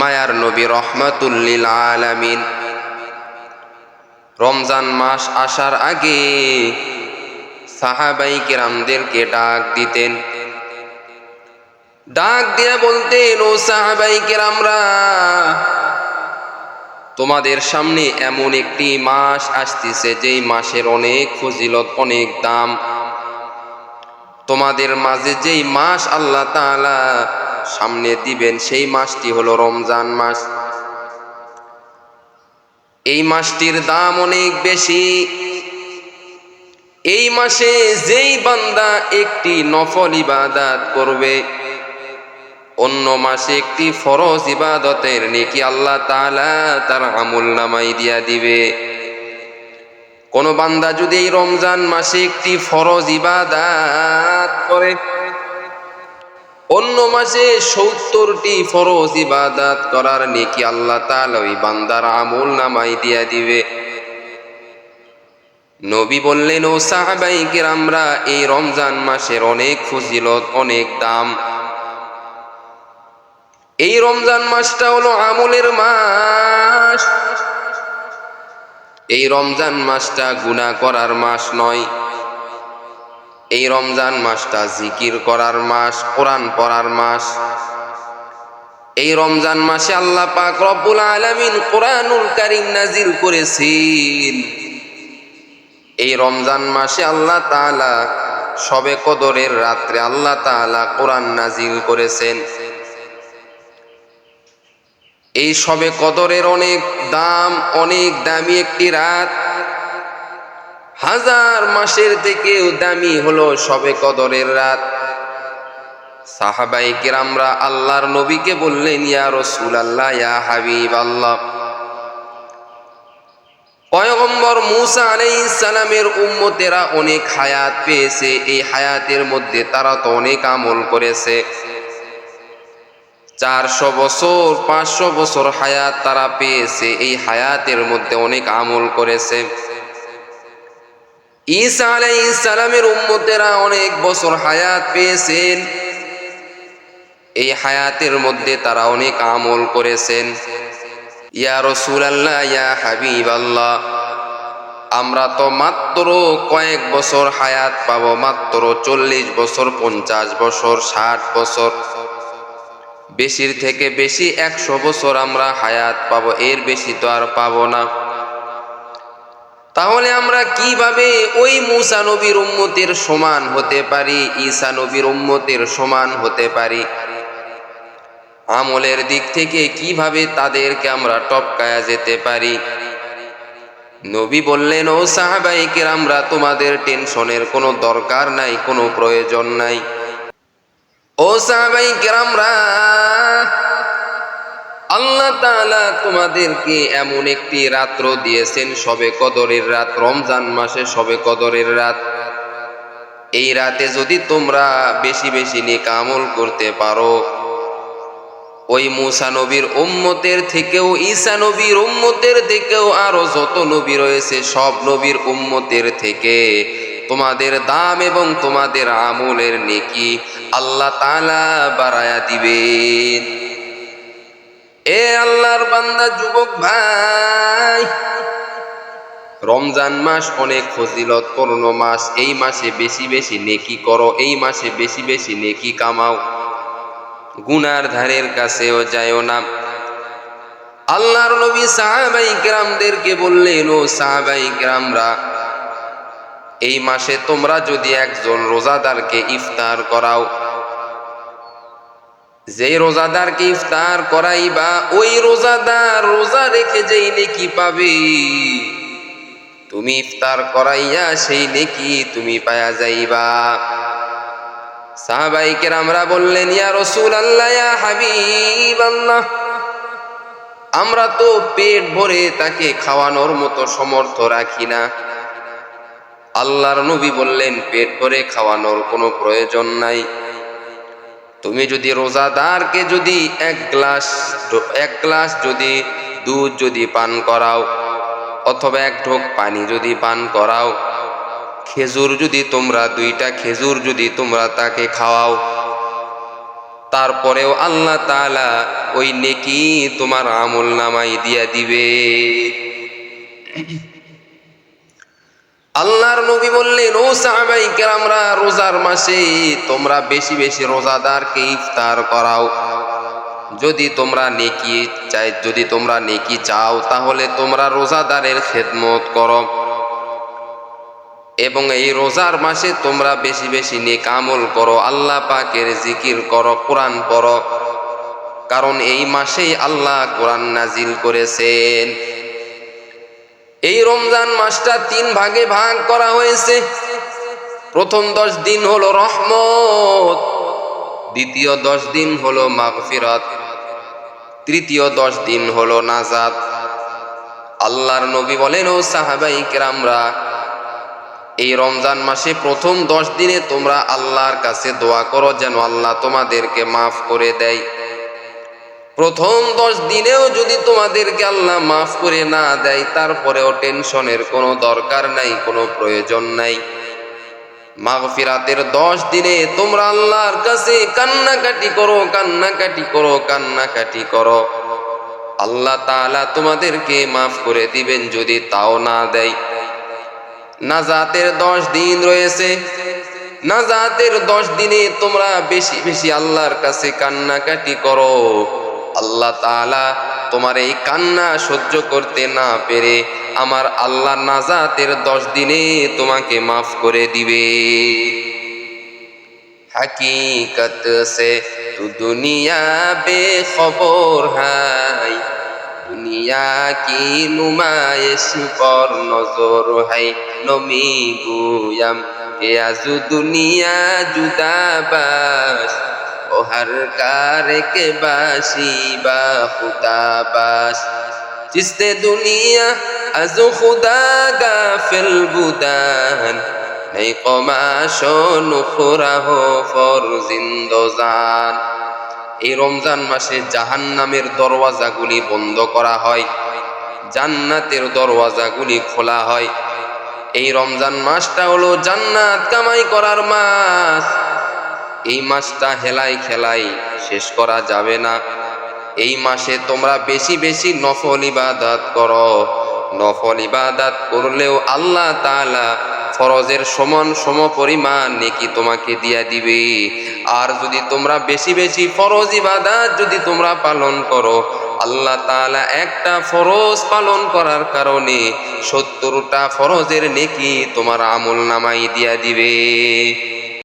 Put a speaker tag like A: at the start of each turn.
A: মায়ার নবী রহমাতুল্লিল আলামিন। রমজান মাস আসার আগে সাহাবাই কেরামদেরকে ডাক দিতেন। ডাক দিয়ে বলতেন, ও সাহাবাই কেরামরা, তোমাদের সামনে এমন একটি মাস আসতেছে, যেই মাসের অনেক ফজিলত, অনেক দাম। তোমাদের মাঝে যেই মাস আল্লাহ তাআলা সামনে দিবেন, সেই মাসটি হলো রমজান মাস। এই মাসটির দাম অনেক বেশি। এই মাসে যেই বান্দা একটি নফল ইবাদাত করবে, অন্য মাসে একটি ফরজ ইবাদতের নেকি আল্লাহ তাআলা তার আমল নামাই দিয়া দিবে। কোন বান্দা যদি এই রমজান মাসে একটি ফরজ ইবাদাত করে অন্য মাসে সত্তরটি ফরজ ইবাদাত করার নেকি আল্লাহ তাআলা ওই বান্দার আমল নামাই দিয়া দিবে। নবী বললেন, ও সাহাবাই আমরা এই রমজান মাসের অনেক ফজিলত, অনেক দাম। এই রমজান মাসটা হলো আমলের মাস। এই রমজান মাসটা গুনাহ করার মাস নয়। এই রমজান মাসটা জিকির করার মাস, কোরআন পড়ার মাস। এই রমজান মাসে আল্লাহ পাক রব্বুল আলামিন কোরআনুল কারীম নাজিল করেছেন। এই রমজান মাসে আল্লাহ তাআলা সবে কদরের রাত্রে আল্লাহ তাআলা কোরআন নাজিল করেছেন। এই সবে কদরের অনেক দাম, অনেক দামি একটি রাত হাজার মাসের থেকেও দামি হলো সবে কদরের রাত। সাহাবাই কিরামরা আল্লাহর নবীকে বললেন, ইয়া রসুল আল্লাহ ইয়া হাবিব আল্লাহ পয়গম্বর মুসা সালামের উম্মতেরা অনেক হায়াত পেয়েছে। এই হায়াতের মধ্যে তারা তো অনেক আমল করেছে। চারশো বছর, পাঁচশো বছর হায়াত তারা পেয়েছে। এই হায়াতের মধ্যে অনেক আমল করেছে। ঈসা আলাইহিস সালামের উম্মতেরা অনেক বছর হায়াত পেয়েছেন। এই হায়াতের মধ্যে তারা অনেক আমল করেছেন। ইয়া রসুল আল্লাহ ইয়া হাবিব আল্লাহ আমরা তো মাত্র কয়েক বছর হায়াত পাবো, মাত্র চল্লিশ বছর, পঞ্চাশ বছর, ষাট বছর। বেশির থেকে বেশি একশো বছর আমরা হায়াত পাবো, এর বেশি তো আর পাবো না। তাহলে আমরা কীভাবে ওই মুসা নবীর উম্মতের সমান হতে পারি, ঈসা নবীর উম্মতের সমান হতে পারি? আমলের দিক থেকে কীভাবে তাদেরকে আমরা টপকায়া যেতে পারি? নবী বললেন, ও সাহাবাইকের আমরা তোমাদের টেনশনের কোনো দরকার নাই, কোনো প্রয়োজন নাই। ও সাহাবাই কেরামরা আল্লাহ তোমাদেরকে এমন একটি রাত্র দিয়েছেন, সবে কদরের রাত, রমজান মাসে সবে কদরের রাত। এই রাতে যদি তোমরা বেশি বেশি নেক আমল করতে পারো, ওই মুসা নবীর উম্মতের থেকেও, ঈসা নবীর উম্মতের থেকেও, আরও যত নবী রয়েছে, সব নবীর উম্মতের থেকে তোমাদের দাম এবং তোমাদের আমলের নেকি আল্লাহ তালা বাড়ায়া দিবেন। এ আল্লাহর বান্দা যুবক ভাই, রমজান মাস অনেক ফজিলত পূর্ণ মাস, এই মাসে বেশি বেশি নেকি করো, এই মাসে বেশি বেশি নেকি কামাও। গুনার ধারের কাছেও যায়ও না। আল্লাহর নবী সাহাবাই গ্রামদেরকে বললেন ও সাহাবাই গ্রামরা এই মাসে তোমরা যদি একজন রোজাদারকে ইফতার করাও যে রোজাদারকে ইফতার করাইবা, ওই রোজাদার রোজা রেখে যেই নেকি পাবে। তুমি ইফতার করাইয়া সেই নেকি তুমি পায়া যাইবা। সাহাবাইকের আমরা বললেন, ইয়া রসুল আল্লাহ ইয়া হাবিব আল্লাহ আমরা তো পেট ভরে তাকে খাওয়ানোর মতো সমর্থ রাখি না। আল্লাহর নবী বললেন, পেট ভরে খাওয়ানোর কোনো প্রয়োজন নাই। তুমি যদি রোজাদারকে যদি এক গ্লাস এক গ্লাস যদি দুধ যদি পান করাও, অথবা এক ঢোক পানি যদি পান করাও, খেজুর যদি তোমরা, দুইটা খেজুর যদি তোমরা তাকে খাওয়াও, তারপরেও আল্লাহ তাআলা ওই নেকি তোমার আমল নামাই দিয়া দিবে। আল্লাহর নবী বললেন, ও সাহাবাই কেরামরা, রোজার মাসে তোমরা বেশি বেশি রোজাদারকে ইফতার করাও। যদি তোমরা নেকি চাই, যদি তোমরা নেকি চাও, তাহলে তোমরা রোজাদারের খেদমত করো। এবং এই রোজার মাসে তোমরা বেশি বেশি নেক আমল করো, আল্লাহ পাকের জিকির করো, কোরআন পড়ো। কারণ এই মাসেই আল্লাহ কোরআন নাজিল করেছেন। এই রমজান মাসটা তিন ভাগে ভাগ করা হয়েছে। প্রথম দশ দিন হলো রহমত, দ্বিতীয় দশ দিন হলো মাগফিরাত, তৃতীয় দশ দিন হলো নাজাত। আল্লাহর নবী বলেন, ও সাহাবাই কেরামরা, এই রমজান মাসে প্রথম দশ দিনে তোমরা আল্লাহর কাছে দোয়া করো, যেন আল্লাহ তোমাদেরকে মাফ করে দেয়। প্রথম দশ দিনেও যদি তোমাদেরকে আল্লাহ মাফ করে না দেয়, তারপরেও টেনশনের কোনো দরকার নাই, কোনো প্রয়োজন নাই। মাগফিরাতের দশ দিনে তোমরা আল্লাহর কাছে কান্নাকাটি করো কান্নাকাটি করো কান্নাকাটি করো। আল্লাহ তাআলা তোমাদেরকে মাফ করে দিবেন যদি তাও না দেয়। নাজাতের দশ দিন রয়েছে। নাজাতের দশ দিনে তোমরা বেশি বেশি আল্লাহর কাছে কান্নাকাটি করো। আল্লাহ তালা তোমার এই কান্না সহ্য করতে না পেরে আমার আল্লাহ নাজাতের দশ দিনে তোমাকে মাফ করে দিবে। হাকিকত সে তু দুনিয়া বে খবর হাই দুনিয়া কি নুমায় সুপর নজর হাই নমি গুয়াম, এ আজু দুনিয়া জুদাবা ওহার কারেকে বাসি বা খুদাবাস চিস্তে দুনিয়া, আজু খুদা গাফিল বুদান। নেই কমাশ নুখুরাহ ফর জিন্দোজান। এই রমজান মাসে জাহান্নামের দরওয়াজাগুলি বন্ধ করা হয়। জান্নাতের দরওয়াজাগুলি খোলা হয়। এই রমজান মাসটা হলো জান্নাত কামাই করার মাস। এই মাসটা হেলাই খেলাই শেষ করা যাবে না। এই মাসে তোমরা বেশি বেশি নফল ইবাদাত করো। নফল ইবাদাত করলেও আল্লাহ তাআলা ফরজের সমান সম পরিমাণ নেকি তোমাকে দিয়া দিবে। আর যদি তোমরা বেশি বেশি ফরজ ইবাদাত যদি তোমরা পালন করো, আল্লাহ তাআলা একটা ফরজ পালন করার কারণে সত্তরটা ফরজের নেকি তোমার আমল নামাই দিয়া দিবে।